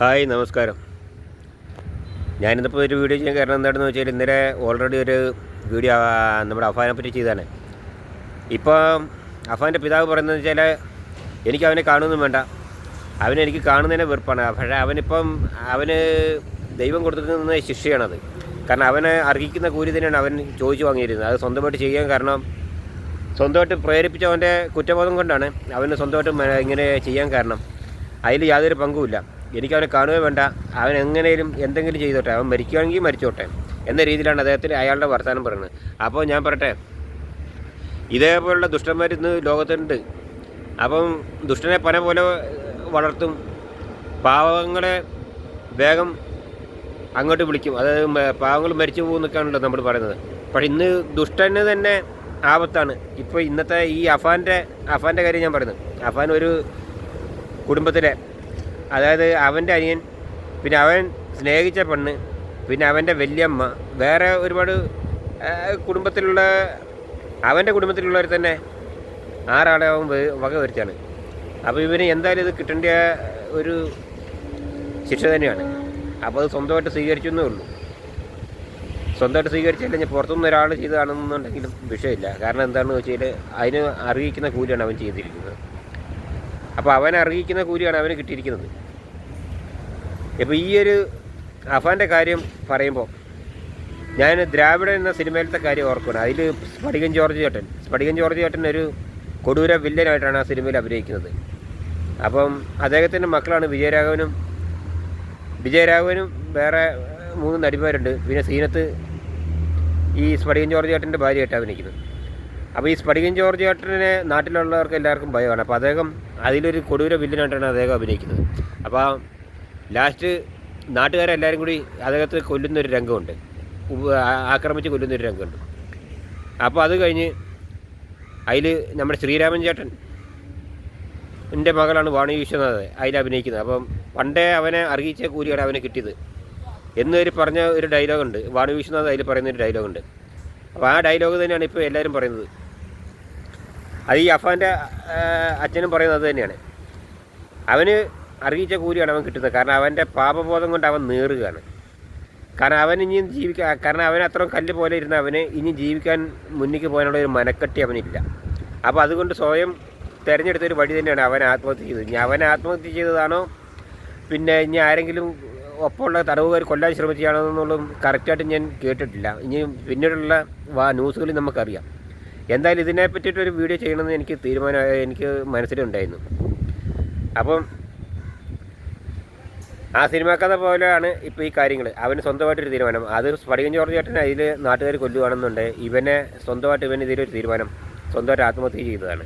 Hi നമസ്കാരം. ഞാനിന്നിപ്പോൾ ഒരു video ചെയ്യാൻ കാരണം എന്താണെന്ന് വെച്ചാൽ ഇന്നലെ ഓൾറെഡി ഒരു വീഡിയോ നമ്മുടെ അഫാനെ പറ്റി ചെയ്താണ് ഇപ്പോൾ അഫാന്റെ പിതാവ് പറയുന്നത് വെച്ചാൽ എനിക്ക് അവനെ കാണുമെന്നും വേണ്ട. അവനെ എനിക്ക് കാണുന്നതിനെ വെറുപ്പാണ്. പക്ഷേ അവനിപ്പം അവന് ദൈവം കൊടുത്തിരിക്കുന്ന ശിക്ഷയാണത്. കാരണം അവനെ അർഹിക്കുന്ന കൂലി തന്നെയാണ് അവൻ ചോദിച്ചു വാങ്ങിയിരുന്നത്. അത് സ്വന്തമായിട്ട് ചെയ്യാൻ കാരണം സ്വന്തമായിട്ട് പ്രേരിപ്പിച്ച അവന്റെ കുറ്റബോധം കൊണ്ടാണ് അവന് സ്വന്തമായിട്ട് ഇങ്ങനെ ചെയ്യാൻ കാരണം. അതിൽ യാതൊരു പങ്കുമില്ല. എനിക്ക് അവനെ കാണുകയും വേണ്ട. അവൻ എങ്ങനെയും എന്തെങ്കിലും ചെയ്തോട്ടെ. അവൻ മരിക്കുകയാണെങ്കിൽ മരിച്ചോട്ടെ എന്ന രീതിയിലാണ് അദ്ദേഹത്തിന് അയാളുടെ വർത്തമാനം പറയുന്നത്. അപ്പോൾ ഞാൻ പറയട്ടെ ഇതേപോലുള്ള ദുഷ്ടന്മാർ ഇന്ന് ലോകത്തുണ്ട്. അപ്പം ദുഷ്ടനെ പന പോലെ വളർത്തും. പാവങ്ങളെ വേഗം അങ്ങോട്ട് വിളിക്കും. അതായത് പാവങ്ങൾ മരിച്ചു പോകുന്നൊക്കെയാണല്ലോ നമ്മൾ പറയുന്നത്. പക്ഷേ ഇന്ന് ദുഷ്ടന് തന്നെ ആപത്താണ്. ഇപ്പോൾ ഇന്നത്തെ ഈ അഫാന്റെ അഫാന്റെ കാര്യം ഞാൻ പറയുന്നത് അഫാൻ ഒരു കുടുംബത്തിലെ അതായത് അവന്റെ അനിയൻ പിന്നെ അവൻ സ്നേഹിച്ച പെണ്ണ് പിന്നെ അവന്റെ വല്യമ്മ വേറെ ഒരുപാട് കുടുംബത്തിലുള്ള അവന്റെ കുടുംബത്തിലുള്ളവർ തന്നെ ആറാളെ അവൻ വക വരുത്തിയാണ്. അപ്പോൾ ഇവന് എന്തായാലും ഇത് കിട്ടേണ്ട ഒരു ശിക്ഷ തന്നെയാണ്. അപ്പോൾ അത് സ്വന്തമായിട്ട് സ്വീകരിച്ചു എന്നേ ഉള്ളൂ. സ്വന്തമായിട്ട് സ്വീകരിച്ചില്ലെങ്കിൽ പുറത്തുനിന്ന് ഒരാൾ ചെയ്തതാണെന്നുണ്ടെങ്കിലും വിഷയമില്ല. കാരണം എന്താണെന്ന് വെച്ചാൽ അതിന് അറിയിക്കുന്ന കൂലിയാണ് അവൻ ചെയ്തിരിക്കുന്നത്. അപ്പോൾ അവൻ അറിയിക്കുന്ന കൂലിയാണ് അവന് കിട്ടിയിരിക്കുന്നത്. ഇപ്പോൾ ഈ ഒരു അഫാന്റെ കാര്യം പറയുമ്പോൾ ഞാൻ ദ്രാവിഡൻ എന്ന സിനിമയിലത്തെ കാര്യം ഓർക്കണം അതിൽ സ്ഫടികൻ ജോർജ് ചേട്ടൻ സ്ഫടികൻ ജോർജ് ചേട്ടൻ ഒരു കൊടൂര വില്ലനായിട്ടാണ് ആ സിനിമയിൽ അഭിനയിക്കുന്നത്. അപ്പം അദ്ദേഹത്തിന്റെ മക്കളാണ് വിജയരാഘവനും വിജയരാഘവനും വേറെ മൂന്ന് നടിമാരുണ്ട്. പിന്നെ സീനത്ത് ഈ സ്ഫടികൻ ജോർജ് ചേട്ടന്റെ ഭാര്യയായിട്ട് അഭിനയിക്കുന്നത്. അപ്പോൾ ഈ സ്പടികൻ ജോർജ് ഏട്ടനെ നാട്ടിലുള്ളവർക്ക് എല്ലാവർക്കും ഭയമാണ്. അപ്പോൾ അദ്ദേഹം അതിലൊരു കൊടൂര വില്ലനായിട്ടാണ് അദ്ദേഹം അഭിനയിക്കുന്നത്. അപ്പോൾ ലാസ്റ്റ് നാട്ടുകാരെല്ലാവരും കൂടി അദ്ദേഹത്തെ കൊല്ലുന്നൊരു രംഗമുണ്ട്. ആക്രമിച്ച് കൊല്ലുന്നൊരു രംഗമുണ്ട്. അപ്പോൾ അത് കഴിഞ്ഞ് അതിൽ നമ്മുടെ ശ്രീരാമൻ ചേട്ടൻ എന്റെ മകളാണ് വാണി വിശ്വനാഥ് അതിൽ അഭിനയിക്കുന്നത്. അപ്പം പണ്ടേ അവനെ അറിയിച്ച കൂലിയാണ് അവനെ കിട്ടിയത്. എന്നൊരു പറഞ്ഞ ഒരു ഡയലോഗുണ്ട്. വാണി വിശ്വനാഥ് അതിൽ പറയുന്ന ഒരു ഡയലോഗുണ്ട്. അപ്പോൾ ആ ഡയലോഗ് തന്നെയാണ് ഇപ്പോൾ എല്ലാവരും പറയുന്നത്. അത് ഈ അഫാന്റെ അച്ഛനും പറയുന്നത് തന്നെയാണ്. അവന് അറിയിച്ച കൂലിയാണ് അവൻ കിട്ടുന്നത്. കാരണം അവന്റെ പാപബോധം കൊണ്ട് അവൻ നേറുകയാണ്. കാരണം അവൻ ഇനിയും ജീവിക്കാൻ കാരണം അവൻ അത്രയും കല്ല് പോലെ ഇരുന്ന അവന് ഇനി ജീവിക്കാൻ മുന്നിലേക്ക് പോകാനുള്ള ഒരു മനക്കെട്ടി അവനില്ല. അപ്പോൾ അതുകൊണ്ട് സ്വയം തിരഞ്ഞെടുത്തൊരു വഴി തന്നെയാണ് അവൻ ആത്മഹത്യ ചെയ്തത്. ഇനി അവൻ ആത്മഹത്യ ചെയ്തതാണോ? പിന്നെ ഇനി ആരെങ്കിലും ഒപ്പമുള്ള തടവുകാർ കൊല്ലാൻ ശ്രമിച്ചതാണോ എന്നുള്ളതും കറക്റ്റായിട്ട് ഞാൻ കേട്ടിട്ടില്ല. ഇനി പിന്നീടുള്ള ന്യൂസുകളിൽ നമുക്കറിയാം. എന്തായാലും ഇതിനെ പറ്റിയിട്ടൊരു വീഡിയോ ചെയ്യണമെന്ന് എനിക്ക് തീരുമാനം എനിക്ക് മനസ്സിലുണ്ടായിരുന്നു. അപ്പം ആ സിനിമ കഥ പോലെയാണ് ഇപ്പോൾ ഈ കാര്യങ്ങൾ അവന് സ്വന്തമായിട്ടൊരു തീരുമാനം. അത് സ്ഫടികൻ ജോർജ് ചേട്ടൻ അതിൽ നാട്ടുകാർ കൊല്ലുകയാണെന്നുണ്ട് ഇവനെ സ്വന്തമായിട്ട് ഇവന് ഇതിലൊരു തീരുമാനം. സ്വന്തമായിട്ട് ആത്മഹത്യ ചെയ്തതാണ്.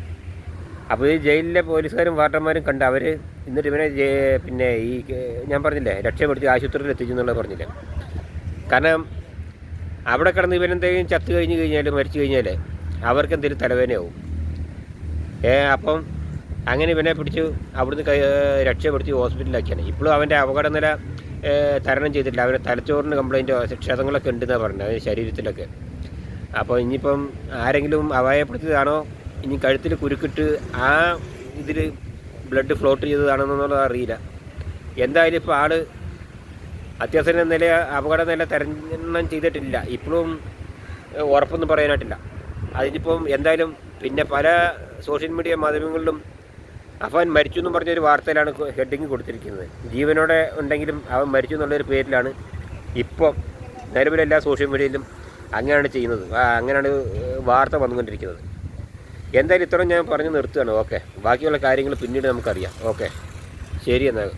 അപ്പോൾ ഈ ജയിലിലെ പോലീസുകാരും വാർഡന്മാരും കണ്ട് അവർ എന്നിട്ട് ഇവനെ പിന്നെ ഈ ഞാൻ പറഞ്ഞില്ലേ രക്ഷപ്പെടുത്തി ആശുപത്രിയിൽ എത്തിച്ചു എന്നുള്ളത് പറഞ്ഞില്ലേ. കാരണം അവിടെ കിടന്ന് ഇവനെന്തെങ്കിലും ചത്തു കഴിഞ്ഞ് കഴിഞ്ഞാൽ മരിച്ചു കഴിഞ്ഞാൽ അവർക്ക് എന്തെങ്കിലും തലവേദനയാവും. ഏ അപ്പം അങ്ങനെ ഇവനെ പിടിച്ച് അവിടുന്ന് രക്ഷപ്പെടുത്തി ഹോസ്പിറ്റലിലാക്കിയാണ്. ഇപ്പോഴും അവന്റെ അപകടനില തരണം ചെയ്തിട്ടില്ല. അവന്റെ തലച്ചോറിന് കംപ്ലൈന്റ് ക്ഷതങ്ങളൊക്കെ ഉണ്ടെന്നാണ് പറഞ്ഞത് അവന്റെ ശരീരത്തിലൊക്കെ. അപ്പോൾ ഇനിയിപ്പം ആരെങ്കിലും അപായപ്പെടുത്തിയതാണോ ഇനി കഴുത്തിൽ കുരുക്കിട്ട് ആ ഇതിൽ ബ്ലഡ് ഫ്ലോട്ട് ചെയ്തതാണെന്നുള്ളത് അറിയില്ല. എന്തായാലും ഇപ്പോൾ ആൾ അത്യാവശ്യം നില അപകട നില തരണം ചെയ്തിട്ടില്ല. ഇപ്പോഴും ഉറപ്പൊന്നും പറയാനായിട്ടില്ല. അതിനിപ്പം എന്തായാലും പിന്നെ പല സോഷ്യൽ മീഡിയ മാധ്യമങ്ങളിലും അഫാൻ മരിച്ചു എന്നും പറഞ്ഞൊരു വാർത്തയിലാണ് ഹെഡിങ് കൊടുത്തിരിക്കുന്നത്. ജീവനോടെ ഉണ്ടെങ്കിലും അവൻ മരിച്ചു എന്നുള്ളൊരു പേരിലാണ് ഇപ്പം നിലവിലെല്ലാ സോഷ്യൽ മീഡിയയിലും അങ്ങനെയാണ് ചെയ്യുന്നത്. അങ്ങനെയാണ് വാർത്ത വന്നുകൊണ്ടിരിക്കുന്നത്. എന്തായാലും ഇത്രയും ഞാൻ പറഞ്ഞു നിർത്തുകയാണ്. ഓക്കെ. ബാക്കിയുള്ള കാര്യങ്ങൾ പിന്നീട് നമുക്കറിയാം. ഓക്കെ. ശരി എന്നാൽ